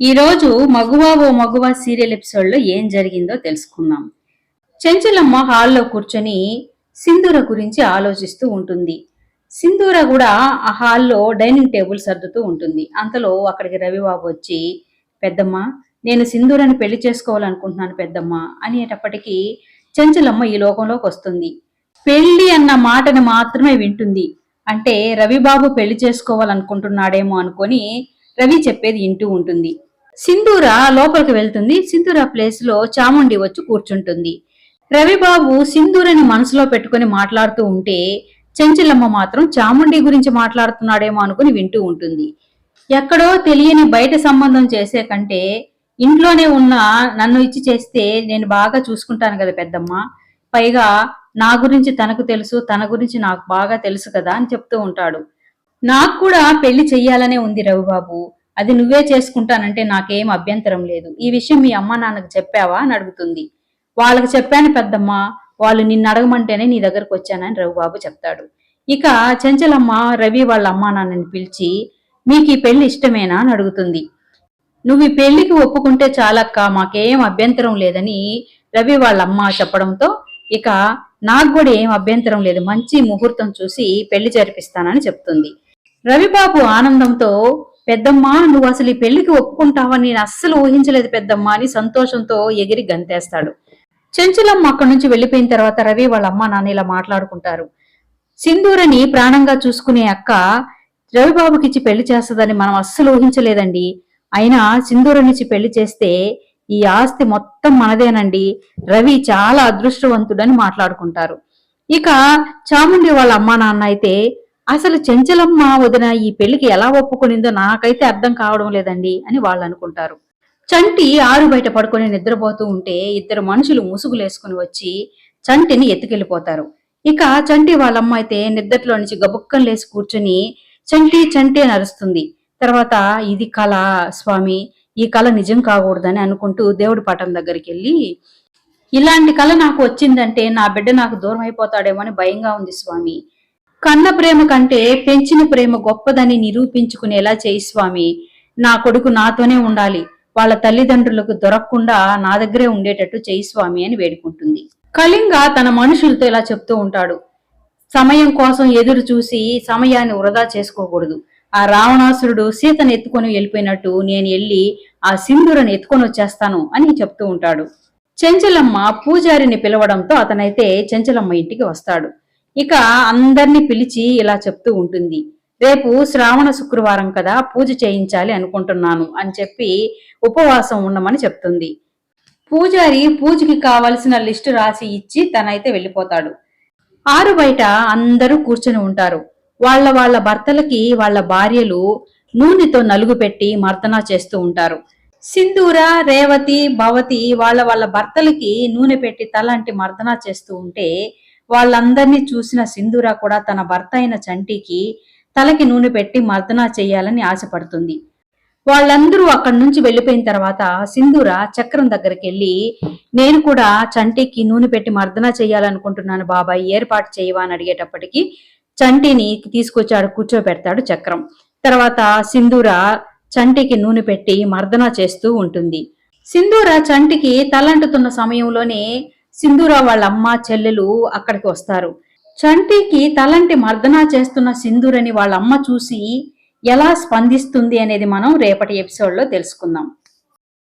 ఈరోజు మగువా ఓ మగువా సీరియల్ ఎపిసోడ్లో ఏం జరిగిందో తెలుసుకుందాం. చెంచలమ్మ హాల్లో కూర్చొని సింధూర గురించి ఆలోచిస్తూ ఉంటుంది. సింధూర కూడా ఆ హాల్లో డైనింగ్ టేబుల్ సర్దుతూ ఉంటుంది. అంతలో అక్కడికి రవిబాబు వచ్చి పెద్దమ్మ నేను సింధూరని పెళ్ళి చేసుకోవాలనుకుంటున్నాను పెద్దమ్మ అనేటప్పటికీ చెంచలమ్మ ఈ లోకంలోకి వస్తుంది. పెళ్ళి అన్న మాటను మాత్రమే వింటుంది. అంటే రవిబాబు పెళ్ళి చేసుకోవాలనుకుంటున్నాడేమో అనుకొని రవి చెప్పేది వింటూ ఉంటుంది. సింధూర లోపలికి వెళ్తుంది. సింధూర ప్లేస్లో చాముండి వచ్చి కూర్చుంటుంది. రవిబాబు సింధూరని మనసులో పెట్టుకుని మాట్లాడుతూ ఉంటే చెంచలమ్మ మాత్రం చాముండి గురించి మాట్లాడుతున్నాడేమో అనుకుని వింటూ ఉంటుంది. ఎక్కడో తెలియని బయట సంబంధం చేసే కంటే ఇంట్లోనే ఉన్న నన్ను ఇచ్చి చేస్తే నేను బాగా చూసుకుంటాను కదా పెద్దమ్మ. పైగా నా గురించి తనకు తెలుసు తన గురించి నాకు బాగా తెలుసు కదా అని చెప్తూ ఉంటాడు. నాకు కూడా పెళ్ళి చెయ్యాలనే ఉంది రవిబాబు. అది నువ్వే చేసుకుంటానంటే నాకేం అభ్యంతరం లేదు. ఈ విషయం మీ అమ్మా నాన్నకు చెప్పావా అని అడుగుతుంది. వాళ్ళకి చెప్పాను పెద్దమ్మ వాళ్ళు నిన్ను అడగమంటేనే నీ దగ్గరకు వచ్చానని రవిబాబు చెప్తాడు. ఇక చెంచలమ్మ రవి వాళ్ళ అమ్మా నాన్నని పిలిచి మీకు ఈ పెళ్ళి ఇష్టమేనా? అని అడుగుతుంది. నువ్వు ఈ పెళ్ళికి ఒప్పుకుంటే చాలక్క మాకేం అభ్యంతరం లేదని రవి వాళ్ళ అమ్మ చెప్పడంతో ఇక నాకు కూడా ఏం అభ్యంతరం లేదు. మంచి ముహూర్తం చూసి పెళ్ళి జరిపిస్తానని చెప్తుంది. రవిబాబు ఆనందంతో పెద్దమ్మ నువ్వు అసలు ఈ పెళ్ళికి ఒప్పుకుంటావని నేను అస్సలు ఊహించలేదు పెద్దమ్మ అని సంతోషంతో ఎగిరి గంతేస్తాడు. చెంచులమ్మ అక్కడి నుంచి వెళ్ళిపోయిన తర్వాత రవి వాళ్ళ అమ్మ నాన్న ఇలా మాట్లాడుకుంటారు. సింధూరని ప్రాణంగా చూసుకునే అక్క రవిబాబుకిచ్చి పెళ్ళి చేస్తుందని మనం అస్సలు ఊహించలేదండి. అయినా సింధూరనిచ్చి పెళ్ళి చేస్తే ఈ ఆస్తి మొత్తం మనదేనండి. రవి చాలా అదృష్టవంతుడని మాట్లాడుకుంటారు. ఇక చాముండి వాళ్ళ అమ్మా నాన్న అయితే అసలు చెంచలమ్మ వదిన ఈ పెళ్ళికి ఎలా ఒప్పుకునిందో నాకైతే అర్థం కావడం లేదండి అని వాళ్ళు అనుకుంటారు. చంటి ఆరు బయట పడుకొని నిద్రపోతూ ఉంటే ఇద్దరు మనుషులు ముసుగులేసుకుని వచ్చి చంటిని ఎత్తుకెళ్ళిపోతారు ఇక చంటి వాళ్ళమ్మ అయితే నిద్రలో నుంచి గబుక్కం లేసి కూర్చుని చంటి చంటి అని అరుస్తుంది తర్వాత ఇది కళ స్వామి ఈ కళ నిజం కాకూడదని అనుకుంటూ దేవుడి పటం దగ్గరికి వెళ్ళి ఇలాంటి కళ నాకు వచ్చిందంటే నా బిడ్డ నాకు దూరం అయిపోతాడేమో అని భయంగా ఉంది స్వామి. కన్న ప్రేమ కంటే పెంచిన ప్రేమ గొప్పదని నిరూపించుకునేలా చేయి స్వామి. నా కొడుకు నాతోనే ఉండాలి. వాళ్ళ తల్లిదండ్రులకు దొరకకుండా నా దగ్గరే ఉండేటట్టు చేయి స్వామి అని వేడుకుంటుంది. కళింగ తన మనుషులతో ఇలా చెప్తూ ఉంటాడు. సమయం కోసం ఎదురు చూసి సమయాన్ని వృధా చేసుకోకూడదు. ఆ రావణాసురుడు సీతను ఎత్తుకొని వెళ్ళిపోయినట్టు నేను వెళ్ళి ఆ సింధురను ఎత్తుకొని వచ్చేస్తాను అని చెప్తూ ఉంటాడు. చెంచలమ్మ పూజారిని పిలవడంతో అతనైతే చెంచలమ్మ ఇంటికి వస్తాడు. ఇక అందర్నీ పిలిచి ఇలా చెప్తూ ఉంటుంది. రేపు శ్రావణ శుక్రవారం కదా పూజ చేయించాలి అనుకుంటున్నాను అని చెప్పి ఉపవాసం ఉండమని చెప్తుంది. పూజారి పూజకి కావలసిన లిస్టు రాసి ఇచ్చి తనైతే వెళ్ళిపోతాడు. ఆరు బయట అందరూ కూర్చొని ఉంటారు. వాళ్ళ వాళ్ళ భర్తలకి వాళ్ళ భార్యలు నూనెతో నలుగు పెట్టి మర్దన చేస్తూ ఉంటారు. సింధూర రేవతి భవతి వాళ్ళ వాళ్ళ భర్తలకి నూనె పెట్టి తలాంటి మర్దన చేస్తూ ఉంటే వాళ్ళందరినీ చూసిన సింధూర కూడా తన భర్త అయిన చంటికి తలకి నూనె పెట్టి మర్దన చేయాలని ఆశపడుతుంది. వాళ్ళందరూ అక్కడి నుంచి వెళ్ళిపోయిన తర్వాత సింధూర చక్రం దగ్గరికి వెళ్ళి నేను కూడా చంటికి నూనె పెట్టి మర్దన చేయాలనుకుంటున్నాను బాబాయ్ ఏర్పాటు చేయవా అని అడిగేటప్పటికి చంటిని తీసుకొచ్చాడు కూర్చోబెడతాడు చక్రం. తర్వాత సింధూర చంటికి నూనె పెట్టి మర్దన చేస్తూ ఉంటుంది. సింధూర చంటికి తలంటుతున్న సమయంలోనే సింధూర వాళ్ళ అమ్మ చెల్లెలు అక్కడికి వస్తారు. చంటికి తలంటి మర్దన చేస్తున్న సింధూరని వాళ్ళ అమ్మ చూసి ఎలా స్పందిస్తుంది అనేది మనం రేపటి ఎపిసోడ్లో తెలుసుకుందాం.